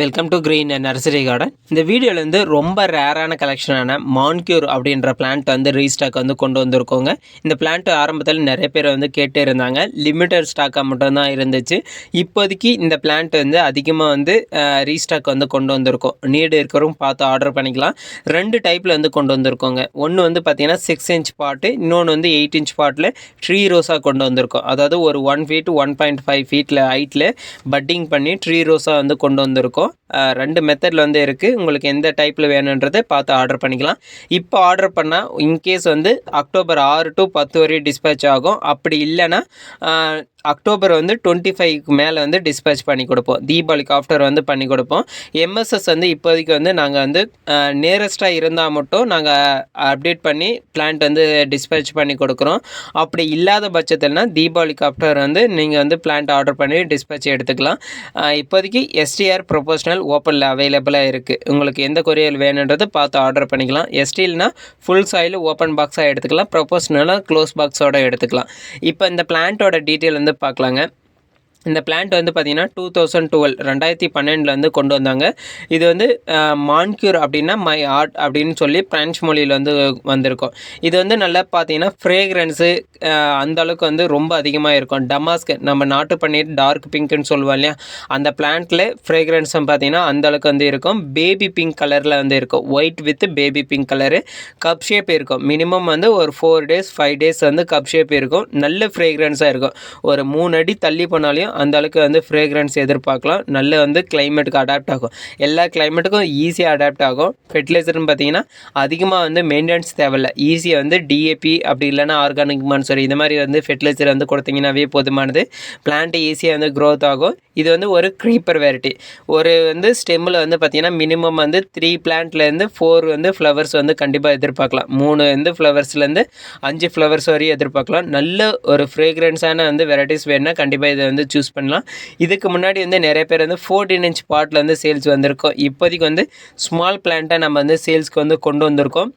Welcome to green nursery garden இந்த வீடியோவில் வந்து ரொம்ப ரேரான கலெக்ஷனான மான்க்யூர் அப்படின்ற பிளான்ட் வந்து ரீஸ்டாக் வந்து கொண்டு வந்திருக்கோங்க. இந்த பிளான்ட் ஆரம்பத்தில் நிறைய பேர் வந்து கேட்டே இருந்தாங்க. லிமிட்டட் ஸ்டாக்காக மட்டும்தான் இருந்துச்சு. இப்போதைக்கு இந்த பிளான்ட் வந்து அதிகமாக வந்து ரீஸ்டாக் வந்து கொண்டு வந்திருக்கோம். நீடு இருக்கிறவங்க பார்த்து ஆர்டர் பண்ணிக்கலாம். ரெண்டு டைப்பில் வந்து கொண்டு வந்திருக்கோங்க. ஒன்று வந்து பார்த்திங்கன்னா சிக்ஸ் இன்ச் பாட்டு இன்னொன்று வந்து எயிட் இன்ச் பாட்டில் ட்ரீ ரோஸாக கொண்டு வந்திருக்கோம். அதாவது ஒரு one feet one point five ஃபீட்டில் ஹைட்டில் பட்டிங் பண்ணி ட்ரீ ரோஸாக வந்து கொண்டு வந்திருக்கோம். ரெண்டு மெத்தடில் வந்து இருக்குது உங்களுக்கு எந்த டைப்பில் வேணுன்றதை பார்த்து ஆர்டர் பண்ணிக்கலாம். இப்போ ஆர்டர் பண்ணால் இன்கேஸ் வந்து அக்டோபர் ஆறு டு பத்து வரையும் டிஸ்பேச் ஆகும். அப்படி இல்லைன்னா அக்டோபர் வந்து டுவெண்ட்டி ஃபைவ்க்கு மேலே வந்து டிஸ்பேச் பண்ணி கொடுப்போம். தீபாவளிக்கு ஆஃப்டர் வந்து பண்ணி கொடுப்போம். எம்எஸ்எஸ் வந்து இப்போதைக்கு வந்து நாங்கள் வந்து நியரஸ்ட்டாக இருந்தால் மட்டும் நாங்கள் அப்டேட் பண்ணி பிளான்ட் வந்து டிஸ்பேச் பண்ணி கொடுக்குறோம். அப்படி இல்லாத பட்சத்தில்னா தீபாவளிக்கு ஆஃப்டர் வந்து நீங்கள் வந்து பிளான்ட் ஆர்டர் பண்ணி டிஸ்பேச் எடுத்துக்கலாம். இப்போதைக்கு எஸ்டிஆர் ப்ரொபோஷனல் ஓப்பனில் அவைலபிளாக இருக்குது உங்களுக்கு எந்த கொரியல் வேணுன்றதை பார்த்து ஆர்டர் பண்ணிக்கலாம். எஸ்டில்னா ஃபுல் சாயில் ஓப்பன் பாக்ஸாக எடுத்துக்கலாம். ப்ரொபோஷனலாக க்ளோஸ் பாக்ஸோட எடுத்துக்கலாம். இப்போ இந்த பிளான்ட்டோட டீட்டெயில் வந்து பார்க்கலாங்க. இந்த பிளான்ட் வந்து பார்த்திங்கன்னா டூ தௌசண்ட் டுவெல் ரெண்டாயிரத்தி பன்னெண்டுலேருந்து கொண்டு வந்தாங்க. இது வந்து மான்க்யூர் அப்படின்னா மை ஆர்ட் அப்படின்னு சொல்லி பிரான்ச் மொழியில் வந்து வந்திருக்கும். இது வந்து நல்லா பார்த்தீங்கன்னா ஃப்ரேக்ரன்ஸு அந்தளவுக்கு வந்து ரொம்ப அதிகமாக இருக்கும். டமாஸ்க் நம்ம நாட்டு பன்னீர் டார்க் பிங்க்னு சொல்லுவோம் இல்லையா? அந்த பிளான்ட்டில் ஃப்ரேக்ரன்ஸும் பார்த்தீங்கன்னா அந்த அளவுக்கு வந்து இருக்கும். பேபி பிங்க் கலரில் வந்து இருக்கும். White with baby pink colour cup shape இருக்கும். மினிமம் வந்து ஒரு ஃபோர் டேஸ் ஃபைவ் டேஸ் வந்து கப் ஷேப் இருக்கும். நல்ல ஃப்ரேக்ரன்ஸாக இருக்கும். ஒரு மூணு அடி தள்ளி போனாலையும் அந்த அளவுக்கு வந்து ஃப்ரேக்ரன்ஸ் எதிர்பார்க்கலாம். நல்ல வந்து கிளைமேட்டுக்கு அடாப்ட் ஆகும். எல்லா கிளைமேட்டுக்கும் ஈஸியாக அடாப்ட் ஆகும். ஃபெர்டிலைசர்னு பார்த்தீங்கன்னா அதிகமாக வந்து மெயின்டெனன்ஸ் தேவையில்ல. ஈஸியாக வந்து டிஏபி அப்படி இல்லைனா ஆர்கானிக் மன்சரி இந்த மாதிரி வந்து ஃபெர்டிலைசர் வந்து கொடுத்தீங்கன்னாவே போதுமானது. பிளான்ட் ஈஸியாக வந்து க்ரோத் ஆகும். இது வந்து ஒரு க்ரீப்பர் வெரைட்டி ஒரு வந்து ஸ்டெம்மில் வந்து பார்த்திங்கன்னா மினிமம் வந்து த்ரீ பிளான்ட்லேருந்து ஃபோர் வந்து ஃப்ளவர்ஸ் வந்து கண்டிப்பாக எதிர்பார்க்கலாம். மூணு வந்து ஃப்ளவர்ஸ்லேருந்து அஞ்சு ஃப்ளவர்ஸ் வரையும் எதிர்பார்க்கலாம். நல்ல ஒரு ஃப்ரேக்ரன்ஸான வந்து வெரைட்டிஸ் வேணுன்னா கண்டிப்பாக இதை வந்து சூஸ் பண்ணலாம். இதுக்கு முன்னாடி வந்து நிறைய பேர் வந்து ஃபோர்டீன் இன்ச் பாட்டில் வந்து சேல்ஸ் வந்திருக்கோம். இப்போதைக்கு வந்து ஸ்மால் பிளான்ட்டாக நம்ம வந்து சேல்ஸ்க்கு வந்து கொண்டு வந்திருக்கோம்.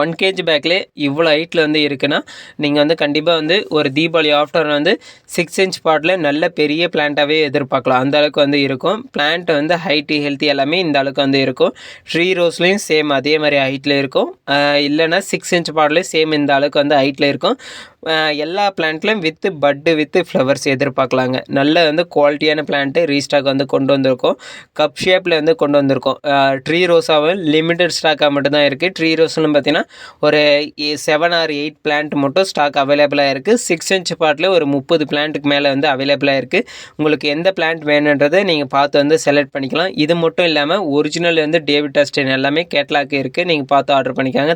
ஒன் கேஜி பேக்கில் இவ்வளோ ஹைட்டில் வந்து இருக்குன்னா நீங்கள் வந்து கண்டிப்பாக வந்து ஒரு தீபாவளி ஆஃப்டர் வந்து சிக்ஸ் இன்ச் பாட்டில் நல்ல பெரிய பிளான்ட்டாகவே எதிர்பார்க்கலாம். அந்த அளவுக்கு வந்து இருக்கும். பிளான்ட் வந்து ஹைட்டு ஹெல்த்தி எல்லாமே இந்த அளவுக்கு வந்து இருக்கும். ட்ரீ ரோஸ்லேயும் சேம் அதே மாதிரி ஹைட்டில் இருக்கும். இல்லைனா சிக்ஸ் இன்ச் பாட்லேயும் சேம் இந்த அளவுக்கு வந்து ஹைட்டில் இருக்கும். எல்லா பிளான்ட்லையும் வித்து பட்டு வித்து ஃப்ளவர்ஸ் எதிர்பார்க்கலாங்க. நல்ல வந்து குவாலிட்டியான பிளான்ட்டு ரீஸ்டாக் வந்து கொண்டு வந்திருக்கோம். கப் ஷேப்பில் வந்து கொண்டு வந்திருக்கோம். ட்ரீ ரோஸாகவும் லிமிட்டட் ஸ்டாக்காக மட்டும்தான் இருக்குது ட்ரீ ரோஸ்னு பார்த்தீங்கன்னா ஒரு செவன் ஆர் எயிட் பிளான்ட் மட்டும் ஸ்டாக் அவைலபிளாக இருக்குது சிக்ஸ் இன்ச் பாட்டில் ஒரு முப்பது பிளான்ட்டுக்கு மேலே வந்து அவைலபிளாக இருக்குது உங்களுக்கு எந்த பிளான்ட் வேணுன்றதை நீங்கள் பார்த்து வந்து செலக்ட் பண்ணிக்கலாம். இது மட்டும் இல்லாமல் ஒரிஜினல் வந்து டேவிட் டஸ்டின் எல்லாமே கேட்லாக் இருக்குது நீங்கள் பார்த்து ஆர்டர் பண்ணிக்காங்க.